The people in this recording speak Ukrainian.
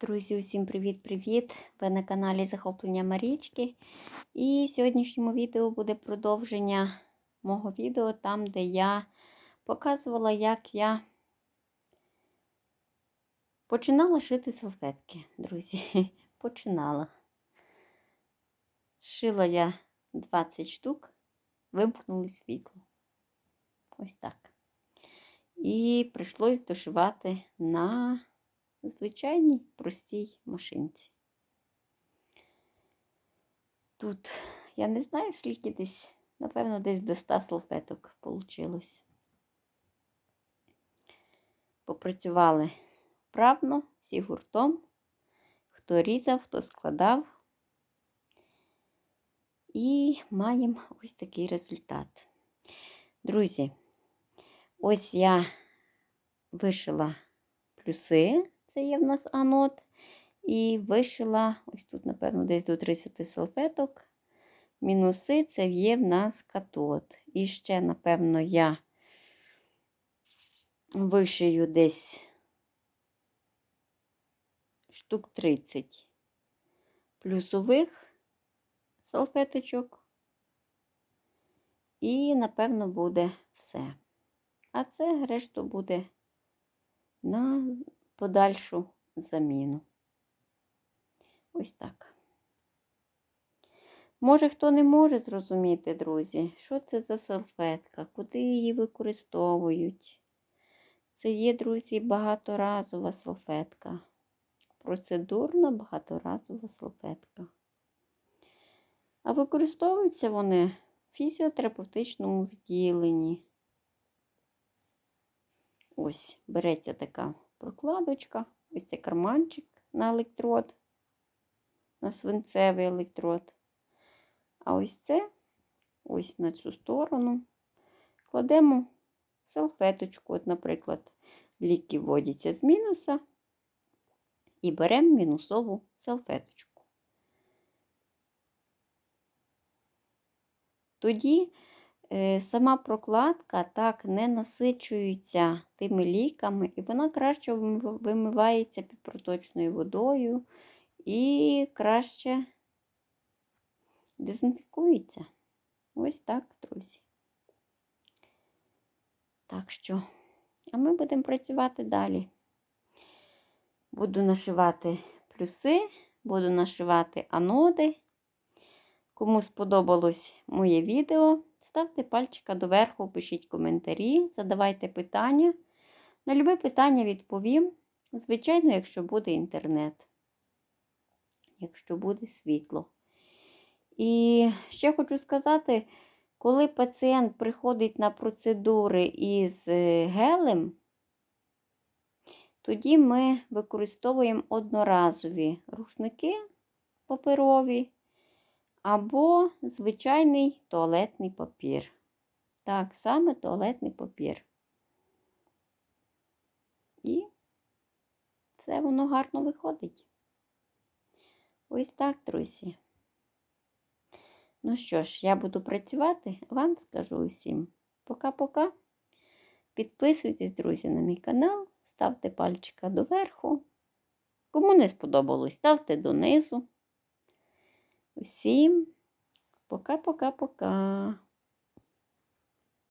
Друзі, усім привіт-привіт! Ви на каналі Захоплення Марічки. І в сьогоднішньому відео буде продовження мого відео, там, де я показувала, як я починала шити салфетки, друзі. Починала. Шила я 20 штук, вимкнули світло. Ось так. І прийшлось дошивати на звичайній простій машинці. Тут, я не знаю, скільки десь, напевно, десь до 100 салфеток вийшло. Попрацювали вправно, всі гуртом, хто різав, хто складав. І маємо ось такий результат. Друзі, ось я вишила плюси це є в нас анод. І вишила, ось тут, напевно, десь до 30 салфеток. Мінуси це є в нас катод. І ще, напевно, я вишию десь штук 30 плюсових салфеточок. І, напевно, буде все. А це решту буде на подальшу заміну. Ось так. Може, хто не може зрозуміти, друзі, що це за салфетка, куди її використовують. Це є, друзі, багаторазова салфетка. Процедурна багаторазова салфетка. А використовуються вони в фізіотерапевтичному відділенні. Ось, береться така прокладочка, ось цей карманчик на електрод, на свинцевий електрод. А ось це, ось на цю сторону, кладемо салфеточку, от, наприклад, ліки вводяться з мінуса, і беремо мінусову салфеточку. Тоді сама прокладка так не насичується тими ліками, і вона краще вимивається під проточною водою і краще дезінфікується. Ось так, друзі. Так що, а ми будемо працювати далі. Буду нашивати плюси, буду нашивати аноди. Кому сподобалось моє відео, ставте пальчика доверху, пишіть коментарі, задавайте питання. На любе питання відповім. Звичайно, якщо буде інтернет, якщо буде світло. І ще хочу сказати, коли пацієнт приходить на процедури із е, гелем, тоді ми використовуємо одноразові рушники паперові або звичайний туалетний папір. Так, саме туалетний папір. І все воно гарно виходить. Ось так, друзі. Ну що ж, я буду працювати, вам скажу усім пока-пока. Підписуйтесь, друзі, на мій канал, ставте пальчика доверху. Кому не сподобалось, ставте донизу. Усім пока-пока-пока.